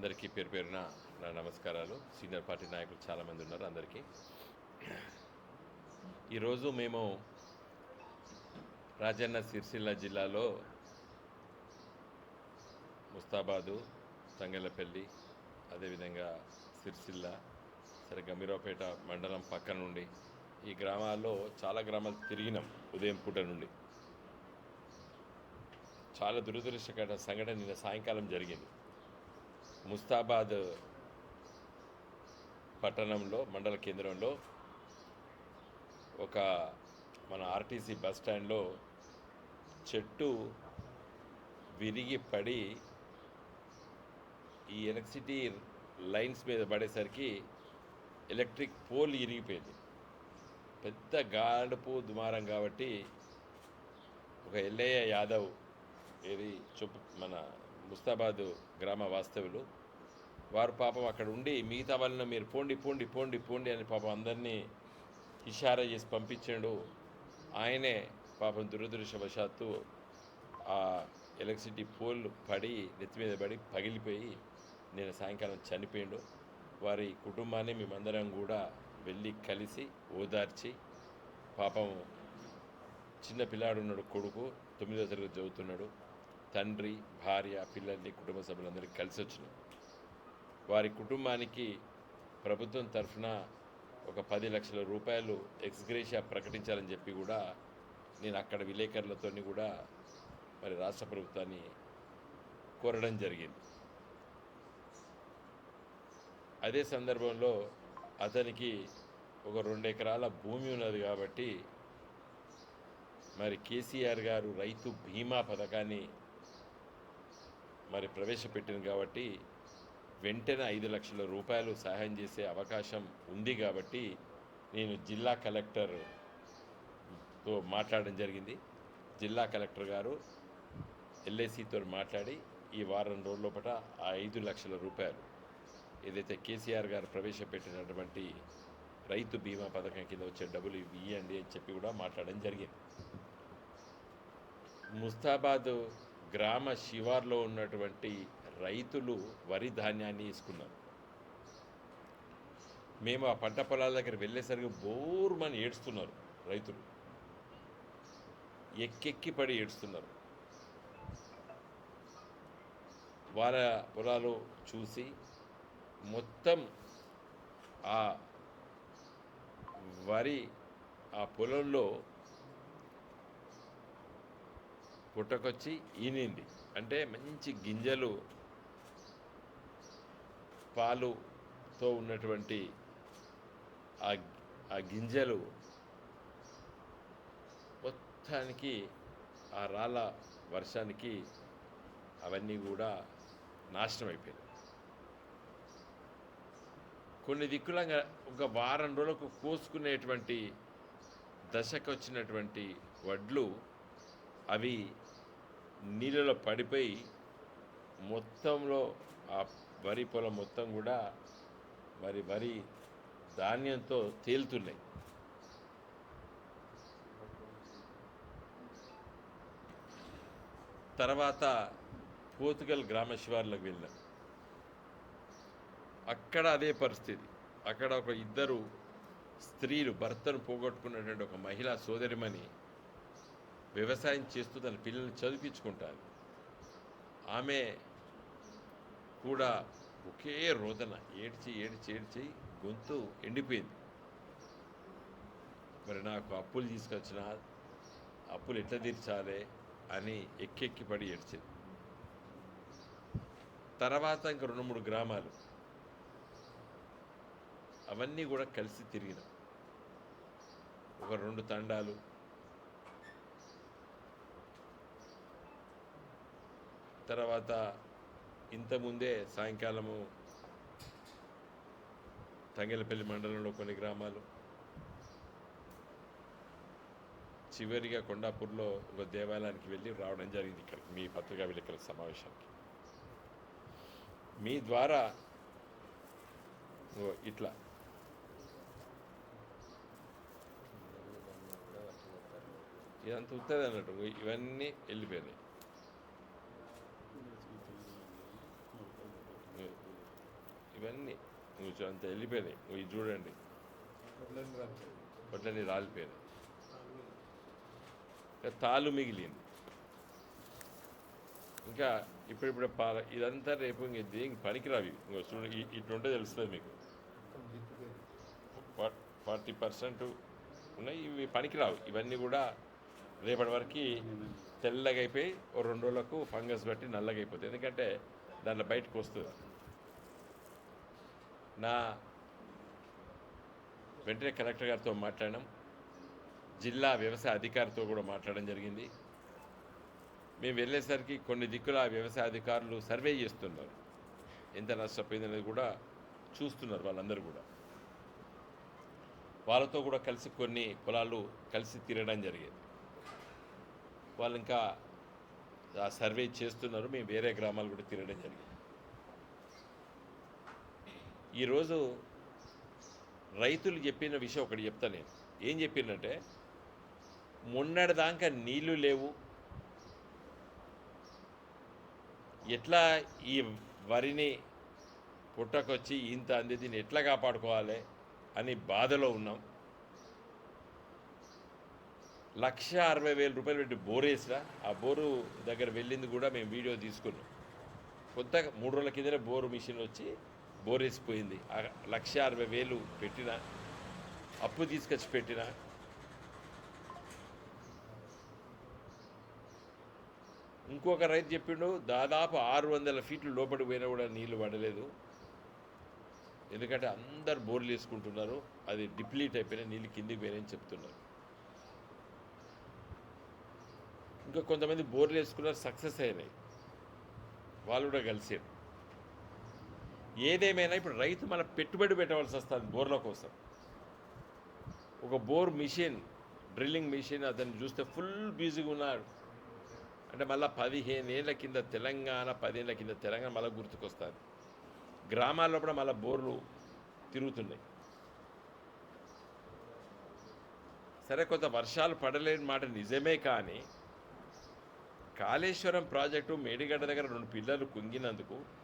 అందరికీ పేరు పేరున నా నమస్కారాలు. సీనియర్ పార్టీ నాయకులు చాలామంది ఉన్నారు అందరికీ. ఈరోజు మేము రాజన్న సిరిసిల్ల జిల్లాలో ముస్తాబాదు తంగెలపల్లి అదేవిధంగా సిరిసిల్ల సరే గంభీరావుపేట మండలం పక్క నుండి ఈ గ్రామాల్లో చాలా గ్రామాలు తిరిగినాం ఉదయం పూట నుండి. చాలా దురదృష్టకర సంఘటన నిన్న సాయంకాలం జరిగింది. ముస్తాబాద్ పట్టణంలో మండల కేంద్రంలో ఒక మన ఆర్టీసీ బస్ స్టాండ్లో చెట్టు విరిగి పడి ఈ ఎలక్ట్రిసిటీ లైన్స్ మీద పడేసరికి ఎలక్ట్రిక్ పోల్ ఇరిగిపోయింది. పెద్ద గాడుపు దుమారం కాబట్టి ఒక ఎల్లయ్య యాదవ్ ఏది చొప్పు మన ముస్తాబాద్ గ్రామ వాస్తవులు వారు పాపం అక్కడ ఉండి మిగతా వాళ్ళని మీరు పోండి పోండి పోండి పోండి అని పాపం అందరినీ ఇషారా చేసి పంపించాడు. ఆయనే పాపం దురదృష్టవశాత్తు ఆ ఎలక్ట్రిసిటీ పోల్ పడి నెత్తి మీద పడి పగిలిపోయి నేను సాయంకాలం చనిపోయిండు. వారి కుటుంబాన్ని మేమందరం కూడా వెళ్ళి కలిసి ఓదార్చి పాపం చిన్న పిల్లాడున్నాడు కొడుకు తొమ్మిదో తరగతి చదువుతున్నాడు. తండ్రి భార్య పిల్లల్ని కుటుంబ సభ్యులందరికీ కలిసి వచ్చినాం వారి కుటుంబానికి ప్రభుత్వం తరఫున ఒక పది లక్షల రూపాయలు ఎక్స్గ్రేషియా ప్రకటించాలని చెప్పి కూడా నేను అక్కడ విలేకరులతో కూడా మరి రాష్ట్ర ప్రభుత్వాన్ని కోరడం జరిగింది. అదే సందర్భంలో అతనికి ఒక రెండు ఎకరాల భూమి ఉన్నది కాబట్టి మరి కేసీఆర్ గారు రైతు బీమా పథకాన్ని మరి ప్రవేశపెట్టింది కాబట్టి వెంటనే ఐదు లక్షల రూపాయలు సహాయం చేసే అవకాశం ఉంది కాబట్టి నేను జిల్లా కలెక్టర్తో మాట్లాడడం జరిగింది. జిల్లా కలెక్టర్ గారు ఎల్ఐసితో మాట్లాడి ఈ వారం రోజుల లోపల ఆ ఐదు లక్షల రూపాయలు ఏదైతే కేసీఆర్ గారు ప్రవేశపెట్టినటువంటి రైతు బీమా పథకం కింద వచ్చే డబ్బులు ఇవ్వండి అని చెప్పి కూడా మాట్లాడడం జరిగింది. ముస్తాబాద్ గ్రామ శివార్లో ఉన్నటువంటి రైతులు వరి ధాన్యాన్ని ఇసుకున్నారు మేము ఆ పంట పొలాల దగ్గర వెళ్ళేసరికి బోర్మని ఏడుస్తున్నారు రైతులు. ఎక్కెక్కి పడి ఏడుస్తున్నారు. వాళ్ళ పొలాలు చూసి మొత్తం ఆ వరి ఆ పొలంలో పుట్టకొచ్చి ఈనింది. అంటే మంచి గింజలు పాలుతో ఉన్నటువంటి ఆ ఆ గింజలు మొత్తానికి ఆ రాళ్ళ వర్షానికి అవన్నీ కూడా నాశనం అయిపోయాయి కొన్ని దిక్కులంగా ఒక వారం రోజులకు కోసుకునేటువంటి దశకు వచ్చినటువంటి వడ్లు అవి నీళ్ళలో పడిపోయి మొత్తంలో ఆ వరి పొలం మొత్తం కూడా మరి వరి ధాన్యంతో తేలుతున్నాయి. తర్వాత పోతుగల్ గ్రామ శివార్లకు వెళ్ళాం. అక్కడ అదే పరిస్థితి. అక్కడ ఒక ఇద్దరు స్త్రీలు భర్తను పోగొట్టుకున్నటువంటి ఒక మహిళా సోదరిమని వ్యవసాయం చేస్తూ తన పిల్లల్ని చదివించుకుంటారు. ఆమె కూడా ఒకే రోదన ఏడ్చి ఏడ్చి ఏడ్చి గొంతు ఎండిపోయింది. మరి నాకు అప్పులు తీసుకొచ్చిన అప్పులు ఎట్లా తీర్చాలి అని ఎక్కెక్కి పడి ఏడ్చింది. తర్వాత ఇంక రెండు మూడు గ్రామాలు అవన్నీ కూడా కలిసి తిరిగినాం. ఒక రెండు తండాలు తర్వాత ఇంతకుముందే సాయంకాలము తంగెలపల్లి మండలంలో కొన్ని గ్రామాలు. చివరిగా కొండాపూర్లో ఒక దేవాలయానికి వెళ్ళి రావడం జరిగింది ఇక్కడ మీ పత్రికా విలేకరుల సమావేశానికి. మీ ద్వారా ఇట్లా ఇదంతా ఉత్తది అన్నట్టు ఇవన్నీ వెళ్ళిపోయినాయి. ఇవన్నీ అంత వెళ్ళిపోయినాయి. ఇవి చూడండి. వడ్లన్నీ రాలిపోయినాయి. తాళ్ళు మిగిలింది. ఇంకా ఇప్పుడిప్పుడు పాల ఇదంతా రేపు ఇంక దేనికి పనికిరావి ఇంకో చూడండి ఇ- ఇట్లుంటే తెలుస్తుంది మీకు. ఫార్టీ పర్సెంట్ ఉన్నాయి ఇవి పనికిరావు. ఇవన్నీ కూడా రేపటి వరకు తెల్లగా అయిపోయి ఓ రెండు రోజులకు ఫంగస్ బట్టి నల్లగా అయిపోతుంది ఎందుకంటే దాంట్లో బయటకు వస్తుంది. నా వెంటనే కలెక్టర్ గారితో మాట్లాడడం జిల్లా వ్యవసాయ అధికారితో కూడా మాట్లాడడం జరిగింది. మేము వెళ్ళేసరికి కొన్ని దిక్కుల వ్యవసాయ అధికారులు సర్వే చేస్తున్నారు. ఎంత నష్టపోయింది అనేది కూడా చూస్తున్నారు వాళ్ళందరూ కూడా. వాళ్ళతో కూడా కలిసి కొన్ని పొలాలు కలిసి తిరగడం జరిగేది. వాళ్ళు ఇంకా ఆ సర్వే చేస్తున్నారు. మేము వేరే గ్రామాలు కూడా తిరగడం జరిగింది. ఈరోజు రైతులు చెప్పిన విషయం ఒకటి చెప్తా నేను. ఏం చెప్పిందంటే మొన్నటిదాకా నీళ్ళు లేవు. ఎట్లా ఈ వరిని పుట్టకొచ్చి ఇంత అంది దీన్ని ఎట్లా కాపాడుకోవాలి అని బాధలో ఉన్నాం. లక్ష అరవై వేల రూపాయలు పెట్టి బోర్ వేసినా ఆ బోరు దగ్గర వెళ్ళింది కూడా మేము వీడియో తీసుకున్నాం. కొత్తగా మూడు రోజుల కిందనే బోరు మిషన్ వచ్చి బోర్ వేసిపోయింది లక్ష అరవై వేలు పెట్టిన అప్పు తీసుకొచ్చి పెట్టిన. ఇంకొక రైతు చెప్పిండు దాదాపు ఆరు వందల ఫీట్లు లోపలికి పోయినా కూడా నీళ్ళు పడలేదు. ఎందుకంటే అందరు బోర్లు వేసుకుంటున్నారు అది డిప్లీట్ అయిపోయినా నీళ్ళు కిందికి పోయినాయని చెప్తున్నారు. ఇంకా కొంతమంది బోర్లు వేసుకున్నారు సక్సెస్ అయినాయి. వాళ్ళు కూడా కలిసారు. ఏదేమైనా ఇప్పుడు రైతు మన పెట్టుబడి పెట్టవలసి వస్తుంది బోర్ల కోసం. ఒక బోర్ మిషన్ డ్రిల్లింగ్ మిషన్ అతను చూస్తే ఫుల్ బిజీగా ఉన్నాడు. అంటే మళ్ళీ పదిహేను ఏళ్ళ కింద తెలంగాణ పదేళ్ళ కింద తెలంగాణ మళ్ళీ గుర్తుకొస్తుంది. గ్రామాల్లో కూడా మళ్ళీ బోర్లు తిరుగుతున్నాయి. సరే కొంత వర్షాలు పడలేని మాట నిజమే కానీ కాళేశ్వరం ప్రాజెక్టు మేడిగడ్డ దగ్గర రెండు పిల్లలు కుంగినందుకు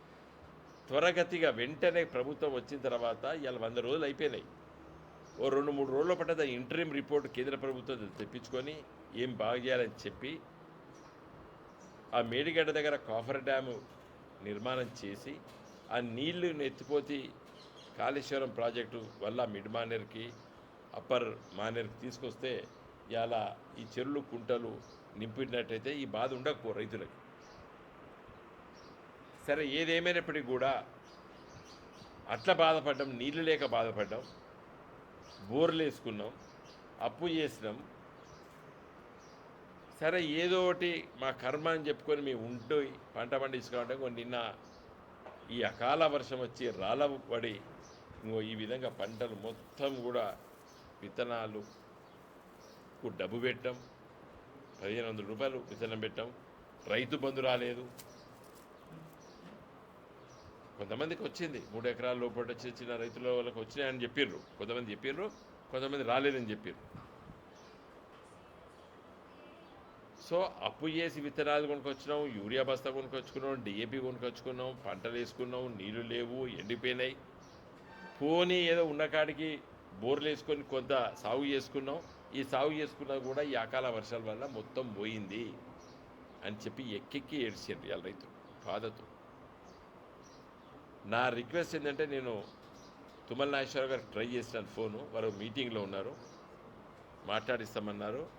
త్వరగతిగా వెంటనే ప్రభుత్వం వచ్చిన తర్వాత ఇవాళ వంద రోజులు అయిపోయినాయి. ఓ రెండు మూడు రోజుల పట్ల ఇంటరీమ్ రిపోర్ట్ కేంద్ర ప్రభుత్వం తెప్పించుకొని ఏం బాగు చేయాలని చెప్పి ఆ మేడిగడ్డ దగ్గర కాఫర్ డ్యాము నిర్మాణం చేసి ఆ నీళ్ళు నెత్తిపోతి కాళేశ్వరం ప్రాజెక్టు వల్ల మిడ్ మానేర్కి అప్పర్ మానేర్కి తీసుకొస్తే ఇలా ఈ చెరువులు కుంటలు నింపినట్టయితే ఈ బాధ ఉండకపో రైతులకు. సరే ఏదేమైనప్పటికీ కూడా అట్లా బాధపడ్డం నీళ్ళు లేక బాధపడ్డాం బోర్లు వేసుకున్నాం అప్పు చేసినాం. సరే ఏదో ఒకటి మా కర్మ అని చెప్పుకొని మేము ఉంటూ పంట పండించుకోవడం నిన్న ఈ అకాల వర్షం వచ్చి రాళ్ళ పడి ఇంకో ఈ విధంగా పంటలు మొత్తం కూడా విత్తనాలు డబ్బు పెట్టాం. పదిహేను వందల రూపాయలు విత్తనం పెట్టాం. రైతు బంధు రాలేదు. కొంతమందికి వచ్చింది. మూడు ఎకరాల లోపల వచ్చి చిన్న రైతుల వాళ్ళకి వచ్చినాయని చెప్పిర్రు. కొంతమంది చెప్పిర్రు కొంతమంది రాలేదని చెప్పిర్రు. సో అప్పు చేసి విత్తనాలు కొనుక్కొచ్చినాం యూరియా బస్తా కొనుక్కొచ్చుకున్నాం డిఏపి కొనుక్కొచ్చుకున్నాం పంటలు వేసుకున్నాం నీళ్ళు లేవు ఎండిపోయినాయి. పోనీ ఏదో ఉన్న కాడికి బోర్లు వేసుకొని కొంత సాగు చేసుకున్నాం. ఈ సాగు చేసుకున్నా కూడా ఈ అకాల వర్షాల వల్ల మొత్తం పోయింది అని చెప్పి ఎక్కెక్కి ఏడ్చారు ఇవాళ రైతు బాధతో. నా రిక్వెస్ట్ ఏంటంటే నేను తుమ్మల నాగేశ్వరరావు గారికి ట్రై చేసినాను ఫోను. వారు మీటింగ్లో ఉన్నారు. మాట్లాడిస్తామన్నారు.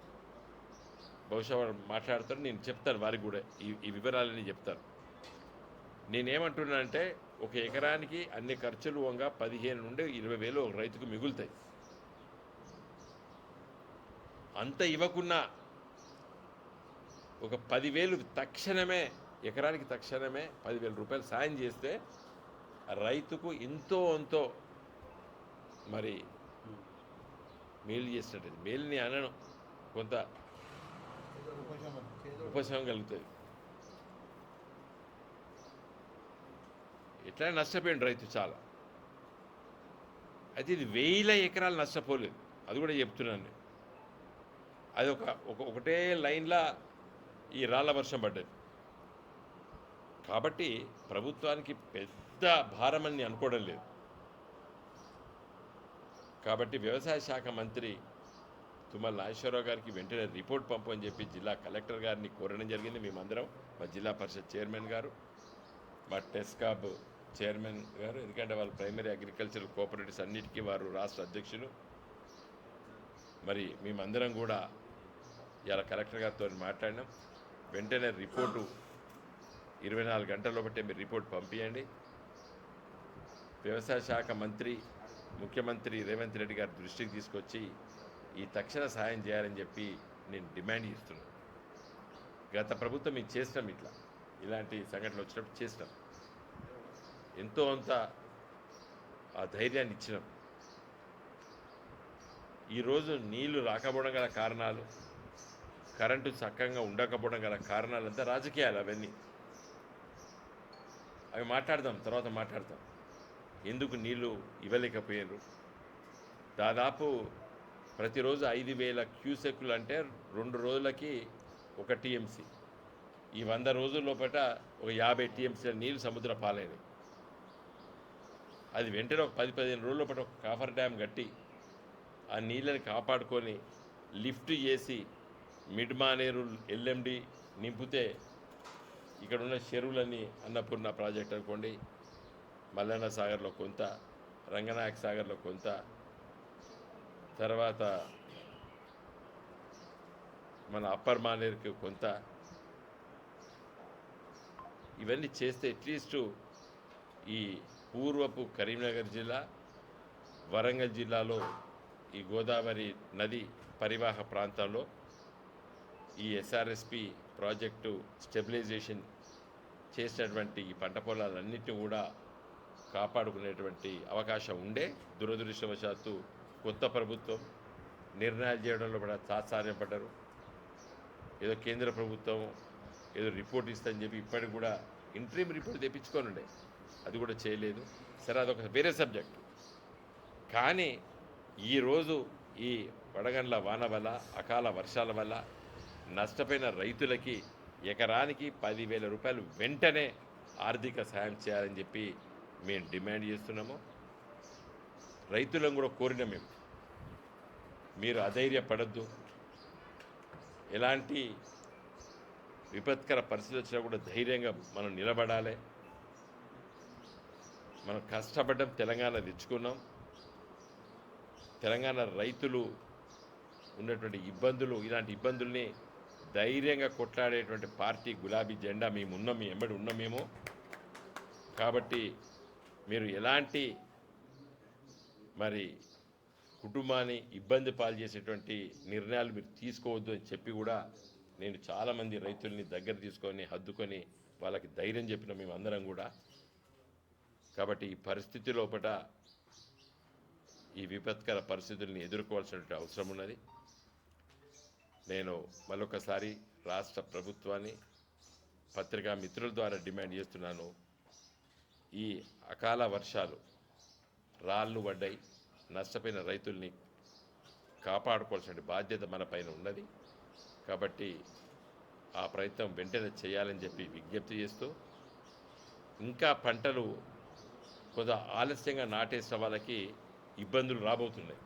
బహుశా వారు మాట్లాడతారు నేను చెప్తాను వారికి కూడా. ఈ ఈ వివరాలని చెప్తాను. నేనేమంటున్నానంటే ఒక ఎకరానికి అన్ని ఖర్చులు వంగ పదిహేను నుండి ఇరవై వేలు ఒక రైతుకు మిగులుతాయి. అంత ఇవ్వకున్నా ఒక పదివేలు తక్షణమే ఎకరానికి తక్షణమే పదివేల రూపాయలు సాయం చేస్తే రైతుకు ఎంతో ఎంతో మరి మేలు చేసినట్టు మేలుని అనను కొంత ఉపశమనం కలుగుతుంది. ఎట్లా నష్టపోయింది రైతు చాలా. అయితే ఇది వేల ఎకరాలు నష్టపోలేదు. అది కూడా చెప్తున్నాను అది ఒక ఒక ఒకటే లైన్లా ఈ రాళ్ళ వర్షం పడ్డది. కాబట్టి ప్రభుత్వానికి పెద్ద భారమని అనుకోవడం లేదు. కాబట్టి వ్యవసాయ శాఖ మంత్రి తుమ్మల నాగేశ్వరరావు గారికి వెంటనే రిపోర్ట్ పంపని చెప్పి జిల్లా కలెక్టర్ గారిని కోరడం జరిగింది. మేమందరం మా జిల్లా పరిషత్ చైర్మన్ గారు మా టెస్కాబ్ చైర్మన్ గారు ఎందుకంటే వాళ్ళు ప్రైమరీ అగ్రికల్చరల్ కోఆపరేటివ్స్ అన్నిటికీ వారు రాష్ట్ర అధ్యక్షులు. మరి మేమందరం కూడా ఇలా కలెక్టర్ గారితో మాట్లాడినాం. వెంటనే రిపోర్టు ఇరవై నాలుగు గంటల బట్టే మీరు రిపోర్ట్ పంపించండి వ్యవసాయ శాఖ మంత్రి ముఖ్యమంత్రి రేవంత్ రెడ్డి గారి దృష్టికి తీసుకొచ్చి ఈ తక్షణ సహాయం చేయాలని చెప్పి నేను డిమాండ్ చేస్తున్నాను. గత ప్రభుత్వం మీకు చేసినాం ఇట్లా. ఇలాంటి సంఘటనలు వచ్చినప్పుడు చేసినాం. ఎంతో అంత ఆ ధైర్యాన్ని ఇచ్చినాం. ఈరోజు నీళ్ళు రాకపోవడం గల కారణాలు కరెంటు చక్కగా ఉండకపోవడం గల కారణాలంతా రాజకీయాలు అవన్నీ. అవి మాట్లాడదాం తర్వాత మాట్లాడతాం ఎందుకు నీళ్ళు ఇవ్వలేకపోయారు దాదాపు ప్రతిరోజు ఐదు వేల క్యూసెక్లు అంటే రెండు రోజులకి ఒక టీఎంసీ. ఈ వంద రోజుల లోపల ఒక యాభై టీఎంసీల నీళ్ళు సముద్ర పాలైనవి అది వెంటనే ఒక పది పదిహేను రోజుల లోపల ఒక కాఫర్ డ్యామ్ కట్టి ఆ నీళ్ళని కాపాడుకొని లిఫ్ట్ చేసి మిడ్ మానేరు ఎల్ఎండి నింపితే ఇక్కడ ఉన్న చెరువులన్నీ అన్నపూర్ణ ప్రాజెక్ట్ అనుకోండి మల్లన్న సాగర్లో కొంత రంగనాయక సాగర్లో కొంత తర్వాత మన అప్పర్ మానేరుకి కొంత. ఇవన్నీ చేస్తే అట్లీస్ట్ ఈ పూర్వపు కరీంనగర్ జిల్లా వరంగల్ జిల్లాలో ఈ గోదావరి నది పరివాహ ప్రాంతంలో ఈ ఎస్ఆర్ఎస్పి ప్రాజెక్టు స్టెబిలైజేషన్ చేసినటువంటి ఈ పంట పొలాలన్నింటినీ కూడా కాపాడుకునేటువంటి అవకాశం ఉండే. దురదృష్టవశాత్తు కొత్త ప్రభుత్వం నిర్ణయాలు చేయడంలో కూడా తాత్సార్యపడ్డారు. ఏదో కేంద్ర ప్రభుత్వం ఏదో రిపోర్ట్ ఇస్తుందని చెప్పి ఇప్పటికి కూడా ఇంట్రీమ్ రిపోర్ట్ తెప్పించుకొని ఉండే. అది కూడా చేయలేదు. సరే అదొక వేరే సబ్జెక్ట్. కానీ ఈరోజు ఈ వడగండ్ల వాన వల్ల అకాల వర్షాల వల్ల నష్టపోయిన రైతులకి ఎకరానికి పదివేల రూపాయలు వెంటనే ఆర్థిక సాయం చేయాలని చెప్పి మేము డిమాండ్ చేస్తున్నాము. రైతులను కూడా కోరిన మేము. మీరు అధైర్యపడద్దు. ఎలాంటి విపత్కర పరిస్థితి వచ్చినా కూడా ధైర్యంగా మనం నిలబడాలి. మనం కష్టపడ్డం తెలంగాణ తెచ్చుకున్నాం. తెలంగాణ రైతులు ఉన్నటువంటి ఇబ్బందులు ఇలాంటి ఇబ్బందుల్ని ధైర్యంగా కొట్లాడేటువంటి పార్టీ గులాబీ జెండా మేము ఉన్నాం మీ ఎంబడి ఉన్నాం మేము. కాబట్టి మీరు ఎలాంటి మరి కుటుంబాన్ని ఇబ్బంది పాలు చేసేటువంటి నిర్ణయాలు మీరు తీసుకోవద్దు అని చెప్పి కూడా నేను చాలామంది రైతుల్ని దగ్గర తీసుకొని హద్దుకొని వాళ్ళకి ధైర్యం చెప్పిన మేమందరం కూడా. కాబట్టి ఈ పరిస్థితి లోపల ఈ విపత్కర పరిస్థితుల్ని ఎదుర్కోవాల్సినటువంటి అవసరం ఉన్నది. నేను మరొకసారి రాష్ట్ర ప్రభుత్వాన్ని పత్రికా మిత్రుల ద్వారా డిమాండ్ చేస్తున్నాను. ఈ అకాల వర్షాలు రాళ్ళు పడ్డాయి నష్టపోయిన రైతుల్ని కాపాడుకోవాల్సిన బాధ్యత మన పైన ఉన్నది. కాబట్టి ఆ ప్రయత్నం వెంటనే చేయాలని చెప్పి విజ్ఞప్తి చేస్తూ ఇంకా పంటలు కొంత ఆలస్యంగా నాటేసిన వాళ్ళకి ఇబ్బందులు రాబోతున్నాయి.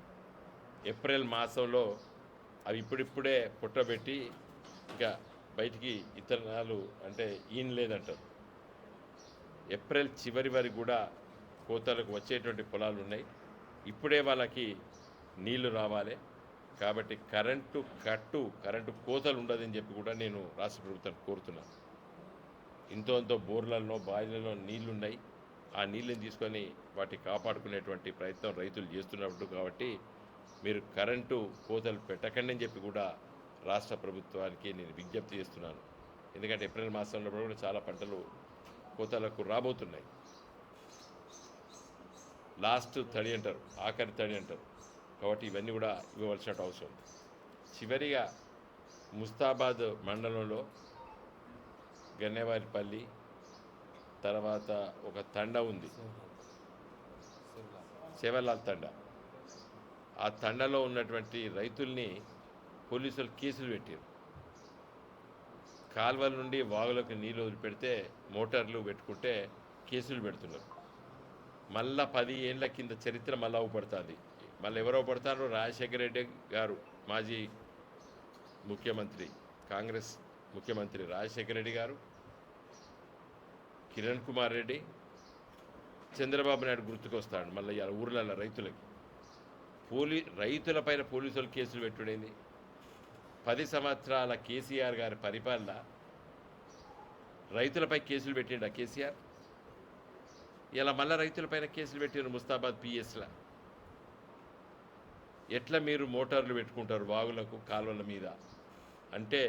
ఏప్రిల్ మాసంలో అవి ఇప్పుడిప్పుడే పుట్టబెట్టి ఇంకా బయటికి ఇతరాలు అంటే ఈయన లేదంటారు. ఏప్రిల్ చివరి వరకు కూడా కోతలకు వచ్చేటువంటి పొలాలు ఉన్నాయి. ఇప్పుడే వాళ్ళకి నీళ్ళు రావాలి. కాబట్టి కరెంటు కట్టు కరెంటు కోతలు ఉండదని చెప్పి కూడా నేను రాష్ట్ర ప్రభుత్వాన్ని కోరుతున్నాను. ఇంతో ఎంతో బోర్లలో బావిలలో నీళ్ళున్నాయి. ఆ నీళ్ళని తీసుకొని వాటి కాపాడుకునేటువంటి ప్రయత్నం రైతులు చేస్తున్నప్పుడు కాబట్టి మీరు కరెంటు కోతలు పెట్టకండి అని చెప్పి కూడా రాష్ట్ర ప్రభుత్వానికి నేను విజ్ఞప్తి చేస్తున్నాను. ఎందుకంటే ఏప్రిల్ మాసంలో కూడా చాలా పంటలు కోతలకు రాబోతున్నాయి. లాస్ట్ తడి అంటారు ఆఖరి తడి అంటారు. కాబట్టి ఇవన్నీ కూడా ఇవ్వవలసిన అవసరం ఉంది. చివరిగా ముస్తాబాద్ మండలంలో గన్నేవారిపల్లి తర్వాత ఒక తండ ఉంది. సేవలాల్ తండ. ఆ తండలో ఉన్నటువంటి రైతుల్ని పోలీసులు కేసులు పెట్టారు కాల్వల నుండి వాగులకు నీళ్ళు వదిలిపెడితే మోటార్లు పెట్టుకుంటే కేసులు పెడుతున్నారు. మళ్ళా పది ఏళ్ళ కింద చరిత్ర మళ్ళా అవుపడుతుంది. మళ్ళీ ఎవరో పడతారు రాజశేఖర రెడ్డి గారు మాజీ ముఖ్యమంత్రి కాంగ్రెస్ ముఖ్యమంత్రి రాజశేఖర రెడ్డి గారు కిరణ్ కుమార్ రెడ్డి చంద్రబాబు నాయుడు గుర్తుకొస్తాడు మళ్ళీ ఇలా ఊర్లలో రైతులకి. పోలీ రైతులపైన పోలీసులు కేసులు పెట్టుడైంది? పది సంవత్సరాల కేసీఆర్ గారి పరిపాలన రైతులపై కేసులు పెట్టిండు ఆ కేసీఆర్? ఇలా మళ్ళీ రైతులపైన కేసులు పెట్టిండ్రు ముస్తాబాద్ పిఎస్లా. ఎట్లా మీరు మోటార్లు పెట్టుకుంటారు వాగులకు కాలువల మీద? అంటే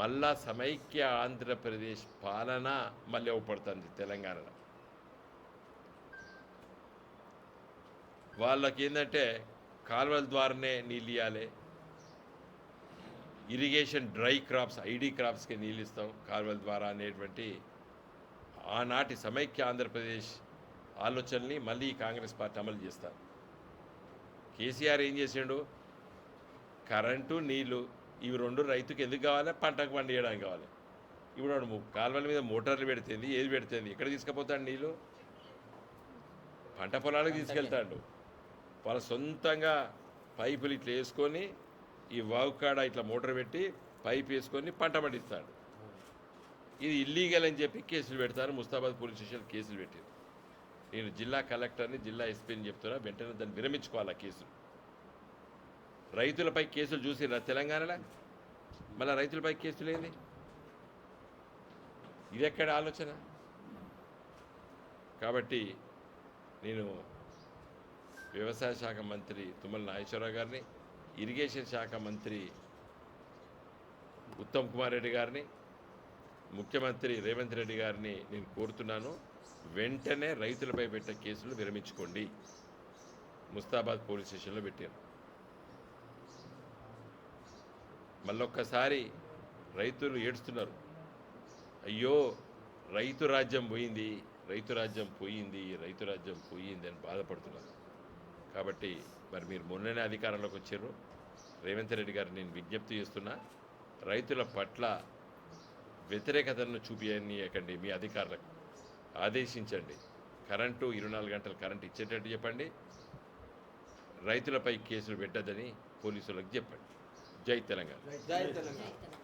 మళ్ళా సమైక్య ఆంధ్రప్రదేశ్ పాలన మళ్ళీ ఇవ్వబడుతుంది తెలంగాణలో. వాళ్ళకి ఏంటంటే కాలువల ద్వారానే నీళ్ళు ఇవ్వాలి ఇరిగేషన్ డ్రై క్రాప్స్ ఐడి క్రాప్స్కి నీళ్ళు ఇస్తాం కాలువల ద్వారా అనేటువంటి ఆనాటి సమైక్య ఆంధ్రప్రదేశ్ ఆలోచనల్ని మళ్ళీ కాంగ్రెస్ పార్టీ అమలు చేస్తారు. కేసీఆర్ ఏం చేసిండు? కరెంటు నీళ్ళు ఇవి రెండు రైతుకి ఎందుకు కావాలి? పంటకు పండియడానికి కావాలి. ఇప్పుడు కాలువల మీద మోటార్లు పెడుతుంది ఏది పెడుతుంది? ఎక్కడ తీసుకుపోతాడు నీళ్ళు పంట పొలాలకు తీసుకెళ్తాడు. వాళ్ళ సొంతంగా పైపులు ఇట్లా వేసుకొని ఈ వాగు కాడ ఇట్లా మోటార్ పెట్టి పైప్ వేసుకొని పంట పండిస్తాడు. ఇది ఇల్లీగల్ అని చెప్పి కేసులు పెడతారు. ముస్తాబాద్ పోలీస్ స్టేషన్ కేసులు పెట్టారు నేను జిల్లా కలెక్టర్ని జిల్లా ఎస్పీని చెప్తున్నా వెంటనే దాన్ని విరమించుకోవాలి కేసులు. రైతులపై కేసులు చూసిరా తెలంగాణలో? మళ్ళీ రైతులపై కేసులు ఏంది? ఇది ఎక్కడ ఆలోచన? కాబట్టి నేను వ్యవసాయ శాఖ మంత్రి తుమ్మల నాగేశ్వరరావు గారిని ఇరిగేషన్ శాఖ మంత్రి ఉత్తమ్ కుమార్ రెడ్డి గారిని ముఖ్యమంత్రి రేవంత్ రెడ్డి గారిని నేను కోరుతున్నాను. వెంటనే రైతులపై పెట్టే కేసులు విరమించుకోండి. ముస్తాబాద్ పోలీస్ స్టేషన్లో పెట్టారు. మళ్ళొక్కసారి రైతులు ఏడుస్తున్నారు. అయ్యో రైతు రాజ్యం పోయింది రైతు రాజ్యం పోయింది రైతు రాజ్యం పోయింది అని బాధపడుతున్నారు. కాబట్టి మరి మీరు మొన్ననే అధికారంలోకి వచ్చారు. రేవంత్ రెడ్డి గారు నేను విజ్ఞప్తి చేస్తున్నా రైతుల పట్ల వ్యతిరేకతను చూపించకండి మీ అధికారులకు. ఆదేశించండి. కరెంటు ఇరవై నాలుగు గంటలు కరెంటు ఇచ్చేటట్టు చెప్పండి. రైతులపై కేసులు పెట్టద్దని పోలీసులకు చెప్పండి. జై తెలంగాణ. జై తెలంగాణ.